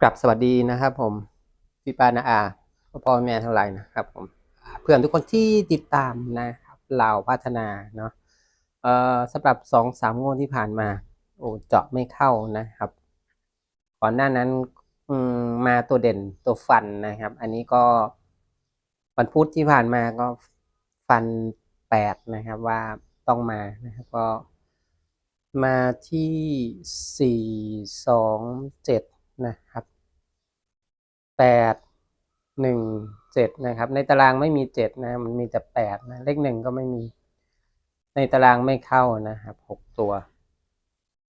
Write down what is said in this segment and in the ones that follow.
กลับสวัสดีนะครับ ผมพี่ปานาอาพ่อแม่ทั้งหลายนะครับผมเพื่อนทุกคนที่ติดตามนะครับเราพัฒนาเนาะเอ่อสำหรับสองสามงวดที่ผ่านมา โอ้เจาะไม่เข้านะครับ ก่อนหน้านั้นมมาตัวเด่นตัวฟันนะครับ อันนี้ก็วันพุธที่ผ่านมาก็ฟันแปดนะครับว่าต้องมานะครับก็มาที่สี่สองเจ็ด นะครับแปดหนึ่งเจ็ดนะครับ ในตารางไม่มีเจ็ดนะมันมีแต่แปดนะเลขหนึ่งก็ไม่มี ในตารางไม่เข้านะครับหกตัว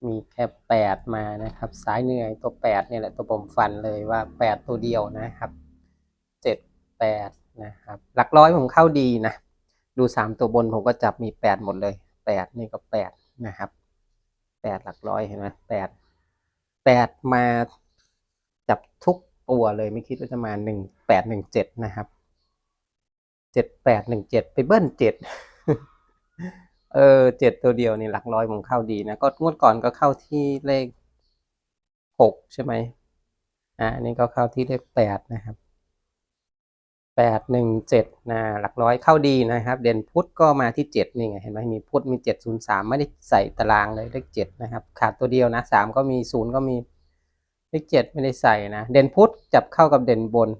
มีแค่แปดมานะครับสายเหนื่อยตัวแปดเนี่ยแหละตัวผมฟันเลยว่าแปดตัวเดียวนะครับเจ็ดแปดนะครับหลักร้อยผมเข้าดีนะดูสามตัวบนผมก็จับมีแปดหมดเลยแปดนี่ก็แปดนะครับแปดหลักร้อยเห็นไหมแปดแปดมา จับทุกตัวเลยไม่คิดว่าจะมาหนึ่งแปดหนึ่งเจ็ดนะครับเจ็ดแปดหนึ่งเจ็ดไปเบิ้ลเจ็ดเออเจ็ดตัวเดียวนี่หลักร้อยผมเข้าดีนะก็งวดก่อนก็เข้าที่เลขหกใช่ไหมอ่าอันนี้ก็เข้าที่เลขแปดนะครับแปดหนึ่งเจ็ดนะหลักร้อยเข้าดีนะครับ เด่นพุทธก็มาที่เจ็ดนี่ไงเห็นไหมมีพุทธมีเจ็ดศูนย์สามไม่ได้ใส่ตารางเลยเลขเจ็ดนะครับ ขาดตัวเดียวนะสามก็มีศูนย์ก็มี เลขเจ็ดไม่ได้ใส่นะ เด่นพุธจับเข้ากับเด่นบน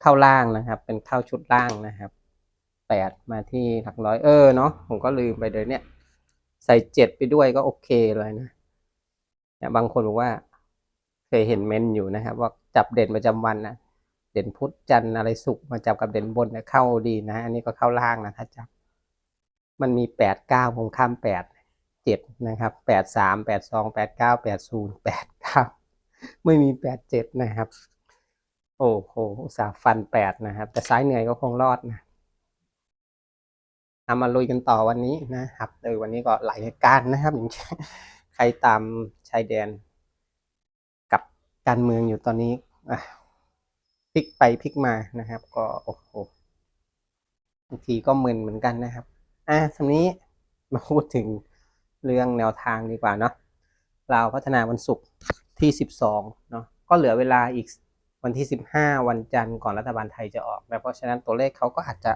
เข้าล่างนะครับ เป็นเข้าชุดล่างนะครับแปดมาที่หลักร้อยเออเนาะผมก็ลืมไปเลยเนี่ย ใส่เจ็ดไปด้วยก็โอเคเลยนะเนี่ยบางคนบอกว่า เคยเห็นเมนอยู่นะครับ ว่าจับเด่นประจำวันนะเด่นพุธจันทร์อะไรสุกมาจับกับเด่นบนเนี่ยเข้าดีนะ อันนี้ก็เข้าล่างนะถ้าจับ มันมีแปดเก้าผมข้ามแปดเจ็ดนะครับแปดสามแปดสองแปดเก้าแปดศูนย์แปดเก้า ไม่มีแปดเจ็ดนะครับ โอ้โหสาฟันแปดนะครับ แต่ซ้ายเหนื่อยก็คงรอดนะเอามาลุยกันต่อวันนี้นะครับเออวันนี้ก็หลายการนะครับอย่างใครตามชายแดน กับการเมืองอยู่ตอนนี้พลิกไปพลิกมานะครับ ก็โอ้โหบางทีก็มึนเหมือนกันนะครับ อะทีนี้มาพูดถึงเรื่องแนวทางดีกว่าเนาะเราพัฒนาวันศุกร์ ที่สิบสองเนาะก็เหลือเวลาอีกวันที่สิบห้าวันจันทร์ก่อนรัฐบาลไทยจะออกนะเพราะฉะนั้นตัวเลขเขาก็อาจจะ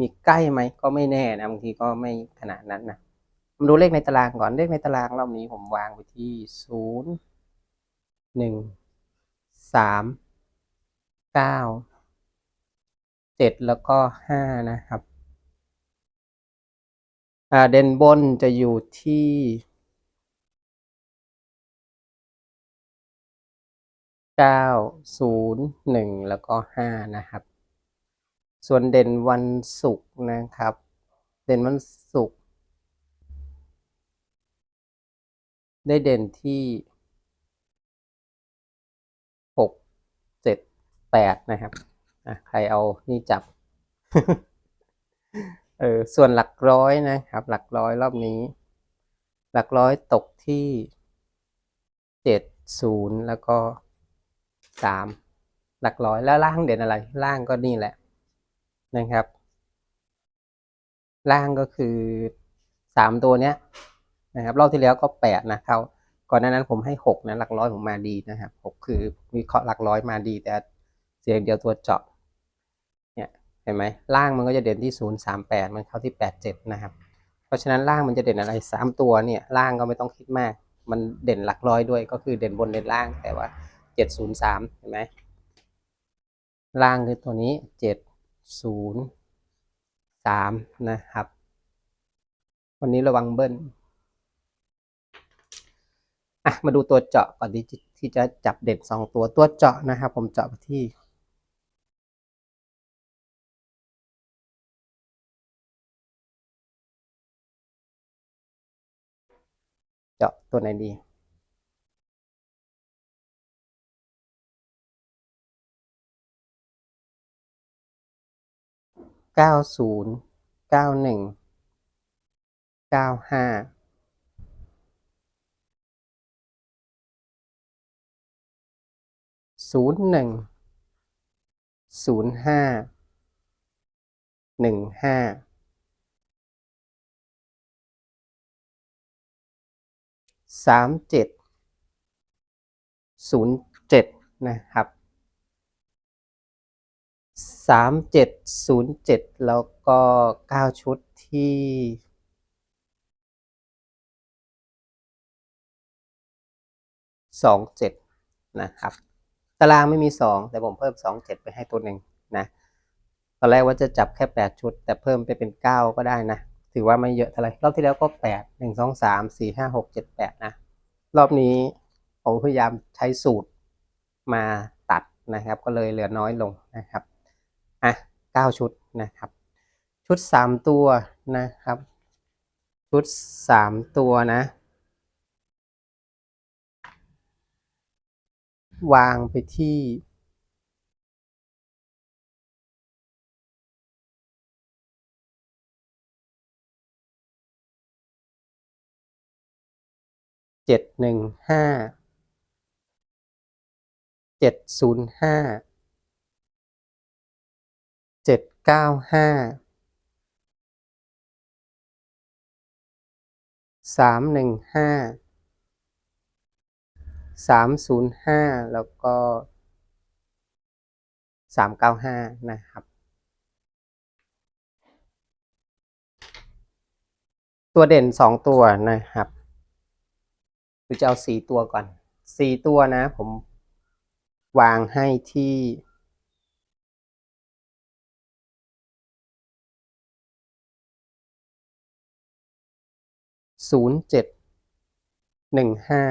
มีใกล้ไหมก็ไม่แน่นะบางทีก็ไม่ขนาดนั้นนะมาดูเลขในตารางก่อนเลขในตารางรอบนี้ผมวางไว้ที่ศูนย์หนึ่งสามเก้าเจ็ดแล้วก็ห้านะครับอ่าเด่นบนจะอยู่ที่ เก้าศูนย์หนึ่งแล้วก็ห้านะครับ ส่วนเด่นวันศุกร์นะครับ เด่นวันศุกร์ได้เด่นที่หกเจ็ดแปดนะครับใครเอานี่จับเออส่วนหลักร้อยนะครับ หลักร้อยรอบนี้ หลักร้อยตกที่เจ็ดศูนย์แล้วก็ สามหลักร้อยแล้วล่างเด่นอะไร ล่างก็นี่แหละนะครับ ล่างก็คือสามตัวเนี้ยนะครับรอบที่แล้วก็แปดนะเขาก่อนหน้านั้นผมให้หกนะหลักร้อยผมมาดีนะครับหกคือวิเคราะห์หลักร้อยมาดี แต่เสียงเดียวตัวเจาะเนี่ยเห็นไหมล่างมันก็จะเด่นที่ศูนย์สามแปดมันเข้าที่แปดเจ็ดนะครับ เพราะฉะนั้นล่างมันจะเด่นอะไรสามตัวเนี่ยล่างก็ไม่ต้องคิดมาก มันเด่นหลักร้อยด้วยก็คือเด่นบนเด่นล่างแต่ว่า เจ็ดศูนย์สามเห็นไหมล่างคือตัวนี้เจ็ดศูนย์สามนะครับ วันนี้ระวังเบิ้ลอะมาดูตัวเจาะก่อนที่จะที่จะจับเด่นสองตัวตัวเจาะนะครับ ผมเจาะไปที่เจาะตัวไหนดี เก้าศูนย์เก้าหนึ่งเก้าห้าศูนย์หนึ่งศูนย์ห้าหนึ่งห้าสามเจ็ดศูนย์เจ็ดนะครับ สามเจ็ดศูนย์เจ็ดแล้วก็เก้าชุดที่สองเจ็ดนะครับ ตารางไม่มีสองแต่ผมเพิ่มสองเจ็ดไปให้ตัวหนึ่งนะตอนแรกว่าจะจับแค่แปดชุด แต่เพิ่มไปเป็นเก้าก็ได้นะ ถือว่าไม่เยอะเท่าไหร่รอบที่แล้วก็แปดหนึ่งสองสามสี่ห้าหกเจ็ดแปดนะ รอบนี้ผมพยายามใช้สูตรมาตัดนะครับ ก็เลยเหลือน้อยลงนะครับ อะเก้าชุดนะครับ ชุดสามตัวนะครับ ชุดสามตัวนะ วางไปที่เจ็ดหนึ่งห้าเจ็ดศูนย์ห้า เจ็ดเก้าห้าสามหนึ่งห้าสามศูนย์ห้าแล้วก็สามเก้าห้านะครับ ตัวเด่นสองตัวนะครับหรือจะเอาสี่ตัวก่อนสี่ตัวนะ ผมวางให้ที่ ศูนย์เจ็ดหนึ่งห้า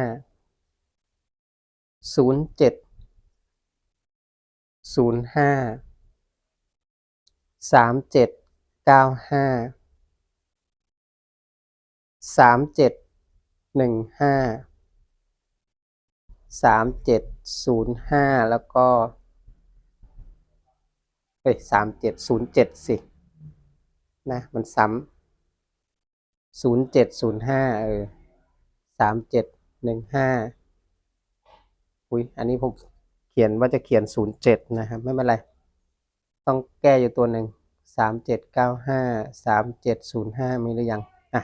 ศูนย์เจ็ดศูนย์ห้าสามเจ็ดเก้าห้าสามเจ็ดหนึ่งห้าสามเจ็ดศูนย์ห้าแล้วก็เอ้ยสามเจ็ดศูนย์เจ็ดสิ นะ มันซ้ำ ศูนย์เจ็ดศูนย์ห้าเออสามเจ็ดหนึ่งห้าอุ้ยอันนี้ผมเขียนว่าจะเขียนศูนย์เจ็ดนะครับ ไม่เป็นไร ต้องแก้อยู่ตัวหนึ่งสามเจ็ดเก้าห้าสามเจ็ดศูนย์ห้ามีหรือยังอะ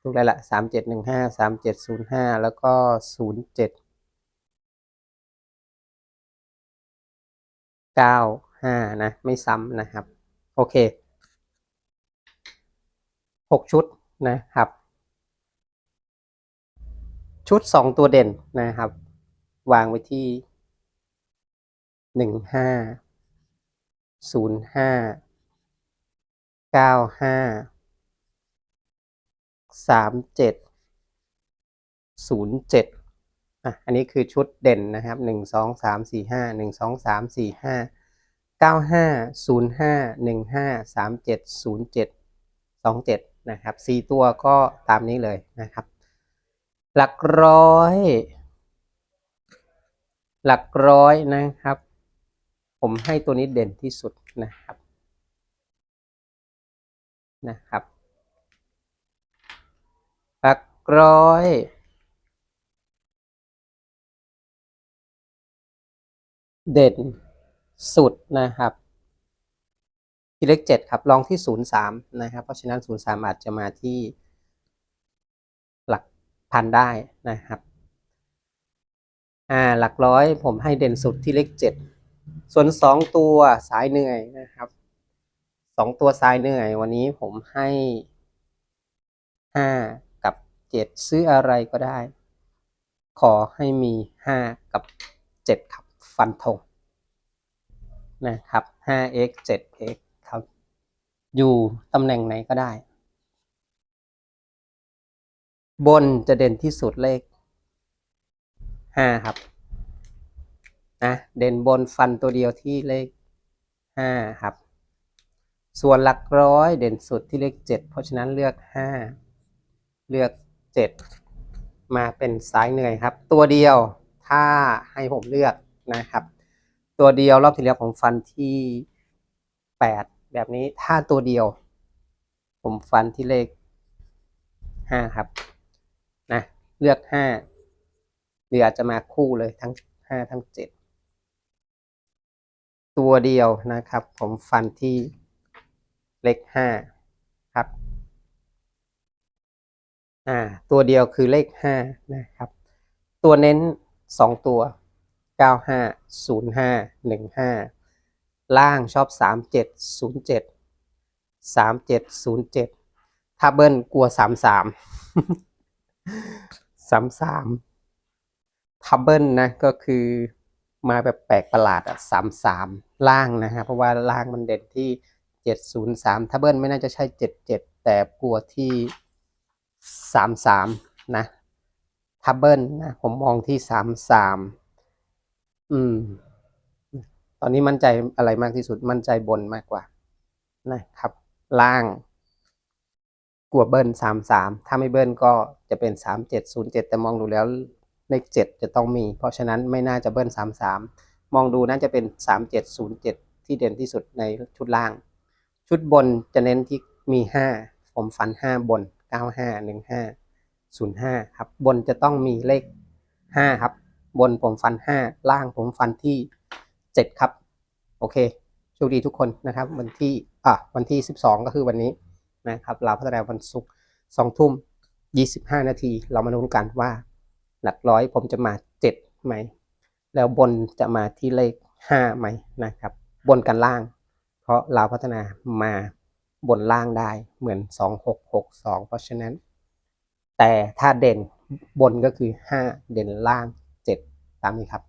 ทุกไรละสามเจ็ดหนึ่งห้าสามเจ็ดศูนย์ห้าแล้วก็ศูนย์เจ็ดเก้าห้านะ ไม่ซ้ำนะครับ โอเคหกชุด นะครับ ชุดสองตัวเด่นนะครับ วางไว้ที่หนึ่งห้าศูนย์ห้าเก้าห้าสามเจ็ดศูนย์เจ็ดอะ อันนี้คือชุดเด่นนะครับหนึ่งสองสามสี่ห้าหนึ่งสองสามสี่ห้าเก้าห้าศู นะครับสี่ตัวก็ตามนี้เลยนะครับ หลักร้อย หลักร้อยนะครับ ผมให้ตัวนี้เด่นที่สุดนะครับนะครับหลักร้อย เด่นสุดนะครับ ที่เลขเจ็ดครับลองที่ศูนย์สามนะครับ เพราะฉะนั้นศูนย์สามอาจจะมาที่หลักพันได้นะครับอ่าหลักร้อยผมให้เด่นสุดที่เลขเจ็ดส่วนสองตัวสายเหนื่อยนะครับสองตัวสายเหนื่อย วันนี้ผมให้ห้ากับเจ็ดซื้ออะไรก็ได้ ขอให้มีห้ากับเจ็ดครับฟันธงนะครับ 5x 7x อยู่ตำแหน่งไหนก็ได้ บนจะเด่นที่สุดเลข5ครับนะเด่นบนฟันตัวเดียวที่เลข5ครับ ส่วนหลักร้อยเด่นสุดที่เลข7เพราะฉะนั้นเลือก5เลือก7มาเป็นสายเหนื่อยครับ ตัวเดียวถ้าให้ผมเลือกนะครับ ตัวเดียวรอบที่แล้วผมฟันที่8 แบบนี้ถ้าตัวเดียว ผมฟันที่เลข5ครับนะเลือก5หรืออาจจะมาคู่เลยทั้ง5ทั้ง7ตัวเดียวนะครับ ผมฟันที่เลข5ครับอ่าตัวเดียวคือเลข5นะครับ ตัวเน้น2ตัวเก้าห้าศูนย์ห้าหนึ่งห้า ล่างชอบสามเจ็ดศูนย์เจ็ดสามเจ็ดศูนย์เจ็ดถ้าเบิ้ลกลัวสามสามสามสามทับเบิลนะก็คือมาแบบแปลกประหลาดอะสามสามล่างนะฮะเพราะว่าล่างมันเด่นที่เจ็ดศูนย์สามทับเบิลไม่น่าจะใช่เจ็ดเจ็ดแต่กลัวที่สามสามนะทับเบิลนะผมมองที่สามสามอืม ตอนนี้มั่นใจอะไรมากที่สุด มั่นใจบนมากกว่า นะครับ ล่าง กลัวเบิ้ลสามสามถ้าไม่เบิ้ลก็จะเป็นสามเจ็ดศูนย์เจ็ดแต่มองดูแล้วเลขเจ็ดจะต้องมี เพราะฉะนั้นไม่น่าจะเบิ้ลสามสามมองดูน่าจะเป็นสามเจ็ดศูนย์เจ็ดที่เด่นที่สุดในชุดล่าง ชุดบนจะเน้นที่มีห้าผมฟันห้าบนเก้าห้าหนึ่งห้าศูนย์ห้าครับ บนจะต้องมีเลขห้าครับ บนผมฟันห้าล่างผมฟันที่ เจ็ดครับ โอเคโชคดีทุกคนนะครับ วันที่อะวันที่สิบสองก็คือวันนี้นะครับเราพัฒนาวันศุกร์สองทุ่มยี่สิบห้านาที เรามาลุ้นกันว่า หลักร้อยผมจะมาเจ็ดไหม แล้วบนจะมาที่เลขห้าไหมนะครับ บนกันล่าง เพราะเราพัฒนามาบนล่างได้เหมือนสองหกหกสองเพราะฉะนั้น แต่ถ้าเด่นบนก็คือห้าเด่นล่างเจ็ดตามนี้ครับ